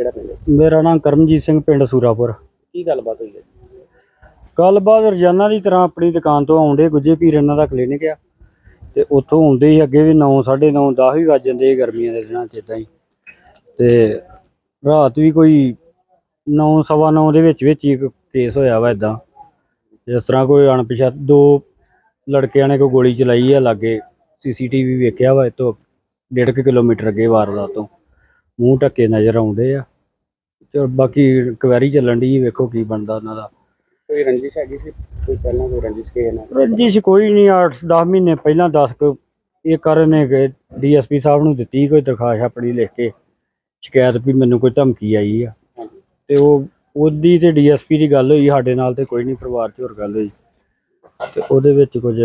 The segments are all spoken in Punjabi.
ਕਿਹੜਾ ਪਿੰਡ ਹੈ? ਮੇਰਾ ਨਾਮ ਕਰਮਜੀਤ ਸਿੰਘ ਪਿੰਡ ਸੂਰਾਪੁਰ। ਕੀ ਗੱਲਬਾਤ ਹੋਈ ਹੈ? ਗੱਲਬਾਤ ਰੋਜ਼ਾਨਾ ਦੀ ਤਰ੍ਹਾਂ ਆਪਣੀ ਦੁਕਾਨ ਤੋਂ ਆਉਂਦੇ ਗੁੱਜੇ ਪੀਰ ਇਹਨਾਂ ਦਾ ਕਲੀਨਿਕ ਆ। ਤੇ ਉੱਥੋਂ ਆਉਂਦੇ ਹੀ ਅੱਗੇ ਵੀ 9 9:30 10 ਵੀ ਵੱਜ ਜਾਂਦੇ ਗਰਮੀਆਂ ਦੇ ਦਿਨਾਂ 'ਚ ਇਦਾਂ ਹੀ। ਤੇ ਰਾਤ ਵੀ ਕੋਈ 9 ਸਵਾ 9 ਦੇ ਵਿੱਚ ਵਿੱਚ ਹੀ ਇੱਕ ਕੇਸ ਹੋਇਆ ਵਾ ਇਦਾਂ ਜਿਸ ਤਰ੍ਹਾਂ ਕੋਈ ਅਣਪਛਾਤ ਦੋ ਲੜਕਿਆਂ ਨੇ ਕੋਈ ਗੋਲੀ ਚਲਾਈ ਆ ਲਾਗੇ ਸੀਸੀਟੀਵੀ ਵੇਖਿਆ ਵਾ ਇਤੋਂ ਡੇਢ ਕੁ ਕਿਲੋਮੀਟਰ ਅੱਗੇ ਵਾਰਦਾਤ ਤੋਂ। ਮੂੰਹ ਢੱਕੇ ਨਜ਼ਰ ਆਉਂਦੇ ਆ। ਚਲ ਬਾਕੀ ਕੁਐਰੀ ਚੱਲਣ ਦੀ ਵੇਖੋ ਕੀ ਬਣਦਾ ਉਹਨਾਂ ਦਾ। ਕੋਈ ਰੰਜਿਸ਼ ਹੈਗੀ ਸੀ? ਕੋਈ ਪਹਿਲਾਂ ਕੋਈ ਰੰਜਿਸ਼ ਕਿਸੇ ਨਾਲ? ਰੰਜਿਸ਼ ਕੋਈ ਨਹੀਂ 8-10 ਮਹੀਨੇ ਪਹਿਲਾਂ 10 ਕੁ ਇਹ ਕਰਨ ਨੇ ਕਿ ਡੀਐਸਪੀ ਸਾਹਿਬ ਨੂੰ ਦਿੱਤੀ ਕੋਈ ਦਰਖਾਸਤ ਆਪਣੀ ਲਿਖ ਕੇ। ਸ਼ਿਕਾਇਤ ਵੀ ਮੈਨੂੰ ਕੋਈ ਧਮਕੀ ਆਈ ਆ। ਤੇ ਉਹ ਉਹਦੀ ਤੇ ਡੀਐਸਪੀ ਦੀ ਗੱਲ ਹੋਈ ਸਾਡੇ ਨਾਲ ਤੇ ਕੋਈ ਨਹੀਂ ਪਰਿਵਾਰ 'ਚ ਹੋਰ ਗੱਲ ਹੋਈ। ਤੇ ਉਹਦੇ ਵਿੱਚ ਕੁਝ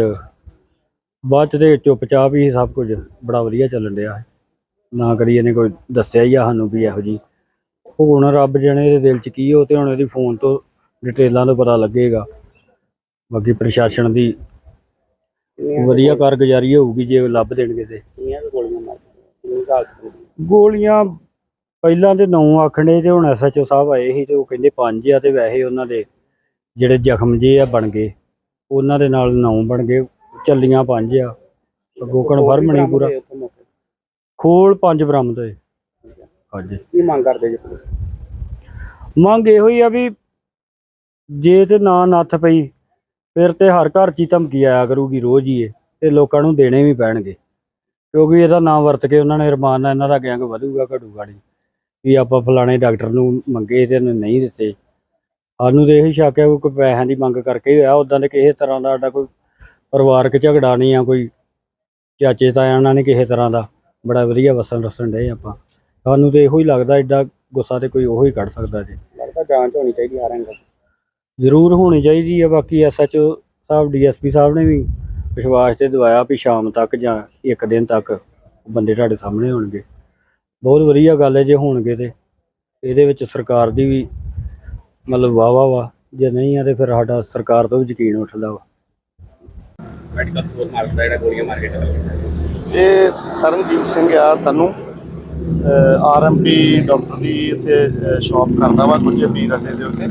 ਬਾਅਦ 'ਚ ਤੇ ਚੁੱਪਚਾਪ ਹੀ ਸਭ ਕੁਝ ਬੜਾ ਵਧੀਆ ਚੱਲਣ ਡਿਆ। ਨਾ ਕਰੀ ਇਹਨੇ ਕੋਈ ਦੱਸਿਆ ਹੀ ਆ ਸਾਨੂੰ ਵੀ ਇਹੋ ਜੀ ਹੁਣ ਰੱਬ ਜਾਣੇ ਦੇ ਦਿਲ 'ਚ ਕੀ ਹੋ ਤੇ ਹੁਣ ਇਹਦੀ ਫੋਨ ਤੋਂ ਡਿਟੇਲਾਂ ਤੋਂ ਪਤਾ ਲੱਗੇਗਾ। ਬਾਕੀ ਪ੍ਰਸ਼ਾਸਨ ਦੀ ਵਧੀਆ ਕਾਰਗੁਜ਼ਾਰੀ ਹੋਊਗੀ ਜੇ ਲੱਭ ਦੇਣਗੇ ਤੇ। ਗੋਲੀਆਂ ਪਹਿਲਾਂ ਤੇ 9 ਆਖਣੇ ਤੇ ਹੁਣ ਐਸਐਚਓ ਸਾਹਿਬ ਆਏ ਸੀ ਤੇ ਉਹ ਕਹਿੰਦੇ 5 ਆ ਤੇ ਵੈਸੇ ਉਹਨਾਂ ਦੇ ਜਿਹੜੇ ਜ਼ਖਮ ਜੇ ਆ ਬਣ ਗਏ ਉਹਨਾਂ ਦੇ ਨਾਲ 9 ਬਣ ਗਏ ਚੱਲੀਆਂ 5 ਆ। ਅੱਗੋਂ ਕਨਫਰਮ ਨਹੀਂ ਪੂਰਾ। ਖੋਲ 5 ਬਰਾਮਦ ਹੋਏ। ਹਾਂਜੀ। ਕੀ ਮੰਗ ਕਰਦੇ ਜੀ? ਮੰਗ ਇਹੋ ਹੀ ਆ ਵੀ ਜੇ ਤੇ ਨਾ ਨੱਥ ਪਈ ਫਿਰ ਤੇ ਹਰ ਘਰ 'ਚ ਹੀ ਧਮਕੀ ਆਇਆ ਕਰੂਗੀ ਰੋਜ਼ ਹੀ ਇਹ ਤੇ ਲੋਕਾਂ ਨੂੰ ਦੇਣੇ ਵੀ ਪੈਣਗੇ। ਕਿਉਂਕਿ ਇਹਦਾ ਨਾਮ ਵਰਤ ਕੇ ਉਹਨਾਂ ਨੇ ਰਮਾਨ ਨਾਲ ਇਹਨਾਂ ਦਾ ਗੈਂਗ ਵਧੂਗਾ ਘਟੂਗਾ ਨਹੀਂ। ਵੀ ਆਪਾਂ ਫਲਾਣੇ ਡਾਕਟਰ ਨੂੰ ਮੰਗੇ ਤੇ ਇਹਨੇ ਨਹੀਂ ਦਿੱਤੇ। ਸਾਨੂੰ ਤੇ ਇਹੀ ਸ਼ੱਕ ਹੈ ਕਿ ਕੋਈ ਪੈਸਿਆਂ ਦੀ ਮੰਗ ਕਰਕੇ ਹੀ ਹੋਇਆ। ਉਦਾਂ ਦੇ ਕਿਸੇ ਤਰ੍ਹਾਂ ਦਾ ਸਾਡਾ ਕੋਈ ਪਰਿਵਾਰਕ ਝਗੜਾ ਨਹੀਂ ਆ ਕੋਈ ਚਾਚੇ ਤਾਇਆਂ ਨਾਲ ਨਹੀਂ ਕਿਸੇ ਤਰ੍ਹਾਂ ਦਾ। ਬੜਾ ਵਧੀਆ ਵਸਣ ਰਸਣ ਡਏ ਆਪਾਂ। ਸਾਨੂੰ ਤੇ ਇਹੋ ਹੀ ਲੱਗਦਾ ਐਡਾ ਗੁੱਸਾ ਤੇ ਕੋਈ ਉਹੋ ਹੀ ਕੱਢ ਸਕਦਾ ਜੀ। ਲੱਗਦਾ ਜਾਂਚ ਹੋਣੀ ਚਾਹੀਦੀ ਹਰ ਐਂਗਲ ਜ਼ਰੂਰ ਹੋਣੀ ਚਾਹੀਦੀ ਹੈ ਬਾਕੀ ਐਸਐਚਓ ਸਾਹਿਬ ਡੀਐਸਪੀ ਸਾਹਿਬ ਨੇ ਵੀ ਵਿਸ਼ਵਾਸ ਤੇ ਦਵਾਇਆ ਵੀ ਸ਼ਾਮ ਤੱਕ ਜਾਂ ਇੱਕ ਦਿਨ ਤੱਕ ਬੰਦੇ ਤੁਹਾਡੇ ਸਾਹਮਣੇ ਹੋਣਗੇ। ਬਹੁਤ ਵਧੀਆ ਗੱਲ ਹੈ ਜੇ ਹੋਣਗੇ ਤੇ। ਇਹਦੇ ਵਿੱਚ ਸਰਕਾਰ ਦੀ ਵੀ ਮਤਲਬ ਵਾਹ ਵਾਹ ਵਾ ਜੇ ਨਹੀਂ ਆ ਤੇ ਫਿਰ ਸਾਡਾ ਸਰਕਾਰ ਤੋਂ ਵੀ ਯਕੀਨ ਉੱਠਦਾ ਵਾ। ਮੈਡੀਕਲ ਸਟੋਰ ਮਾਰਕ ਦਾ ਜਿਹੜਾ ਗੋਲੀਆਂ ਮਾਰ ਕੇ ਚਲਾ। ਗਿਆ ਇਹ ਕਰਨਜੀਤ ਸਿੰਘ ਆ ਤਨੂੰ। ਆਰਐਮਪੀ ਡਾਕਟਰ ਦੀ ਇੱਥੇ ਸ਼ਾਪ ਕਰਦਾ ਵਾ ਗੁੱਜਰ ਪੀਰ ਅੱਡੇ ਦੇ ਉੱਤੇ।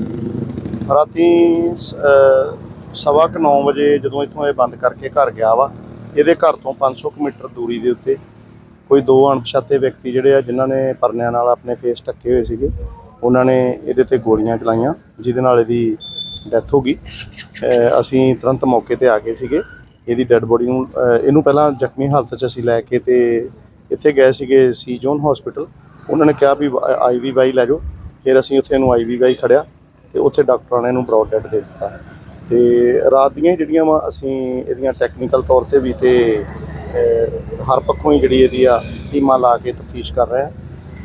ਰਾਤੀ ਸਵਾ ਕੁ 9 ਵਜੇ ਜਦੋਂ ਇੱਥੋਂ ਇਹ ਬੰਦ ਕਰਕੇ ਘਰ ਗਿਆ ਵਾ, ਇਹਦੇ ਘਰ ਤੋਂ 500 ਕੁ ਮੀਟਰ ਦੂਰੀ ਦੇ ਉੱਤੇ ਕੋਈ ਦੋ ਅਣਪਛਾਤੇ ਵਿਅਕਤੀ ਜਿਹੜੇ ਆ, ਜਿਨ੍ਹਾਂ ਨੇ ਪਰਨਿਆਂ ਨਾਲ ਆਪਣੇ ਫੇਸ ਢੱਕੇ ਹੋਏ ਸੀਗੇ, ਉਹਨਾਂ ਨੇ ਇਹਦੇ ਤੇ ਗੋਲੀਆਂ ਚਲਾਈਆਂ, ਜਿਹਦੇ ਨਾਲ ਇਹਦੀ ਡੈਥ ਹੋ ਗਈ। ਅਸੀਂ ਤੁਰੰਤ ਮੌਕੇ ਤੇ ਆ ਗਏ ਸੀਗੇ। ਇਹਦੀ ਡੈੱਡ ਬੋਡੀ ਨੂੰ ਇਹਨੂੰ ਪਹਿਲਾਂ ਜ਼ਖਮੀ ਹਾਲਤ 'ਚ ਅਸੀਂ ਲੈ ਕੇ ਤੇ ਇੱਥੇ ਗਏ ਸੀਗੇ ਸੀ ਜ਼ੋਨ ਹਸਪੀਟਲ ਉਹਨਾਂ ਨੇ ਕਿਹਾ ਵੀ ਆਈਵੀ ਵਾਈ ਲੈ ਜਾਓ। ਫਿਰ ਅਸੀਂ ਉੱਥੇ ਇਹਨੂੰ ਆਈਵੀ ਵਾਈ ਖੜਿਆ ਤੇ ਉੱਥੇ ਡਾਕਟਰਾਂ ਨੇ ਇਹਨੂੰ ਬ੍ਰੌਡ ਡੈਡ ਦੇ ਦਿੱਤਾ। ਤੇ ਰਾਤ ਦੀਆਂ ਹੀ ਜਿਹੜੀਆਂ ਵਾ, ਅਸੀਂ ਇਹਦੀਆਂ ਟੈਕਨੀਕਲ ਤੌਰ ਤੇ ਵੀ ਤੇ ਹਰ ਪੱਖੋਂ ਹੀ ਜਿਹੜੀ ਇਹਦੀ ਆ, ਟੀਮਾਂ ਲਾ ਕੇ ਤਫਤੀਸ਼ ਕਰ ਰਹੇ ਹਾਂ।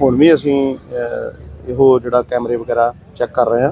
ਹੁਣ ਵੀ ਅਸੀਂ ਇਹੋ ਜਿਹੜਾ ਕੈਮਰੇ ਵਗੈਰਾ ਚੈੱਕ ਕਰ ਰਹੇ ਹਾਂ।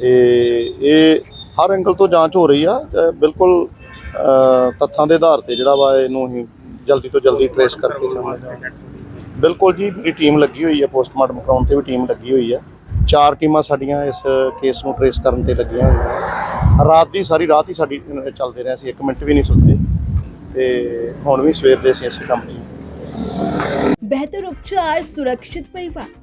ਤੇ ਇਹ ਹਰ ਐਂਗਲ ਤੋਂ ਜਾਂਚ ਹੋ ਰਹੀ ਆ ਬਿਲਕੁਲ ਤੱਥਾਂ ਦੇ ਆਧਾਰ ਤੇ ਜਿਹੜਾ ਵਾ ਇਹਨੂੰ ਅਸੀਂ ਜਲਦੀ ਤੋਂ ਜਲਦੀ ਟ੍ਰੇਸ ਕਰਕੇ ਸਾਹਮਣੇ ਬਿਲਕੁਲ ਜੀ, ਮੇਰੀ ਟੀਮ ਲੱਗੀ ਹੋਈ ਹੈ ਪੋਸਟਮਾਰਟਮ ਕਰਾਉਣ ਤੇ ਵੀ ਟੀਮ ਲੱਗੀ ਹੋਈ ਹੈ ਚਾਰ ਟੀਮਾਂ ਸਾਡੀਆਂ ਇਸ ਕੇਸ ਨੂੰ ਟ੍ਰੇਸ ਕਰਨ ਤੇ ਲੱਗੀਆਂ ਹੋਈਆਂ ਰਾਤ ਦੀ, ਸਾਰੀ ਰਾਤ ਹੀ ਸਾਡੀ ਚੱਲਦੇ ਰਹੇ ਅਸੀਂ ਇੱਕ ਮਿੰਟ ਵੀ ਨਹੀਂ ਸੁੱਤੇ। ਤੇ ਹੁਣ ਵੀ ਸਵੇਰ ਦੇ ਅਸੀਂ ਇਸੇ ਕੰਮ 'ਤੇ ਬਿਹਤਰ ਉਪਚਾਰ, ਸੁਰੱਖਿਅਤ ਪਰਿਵਾਰ।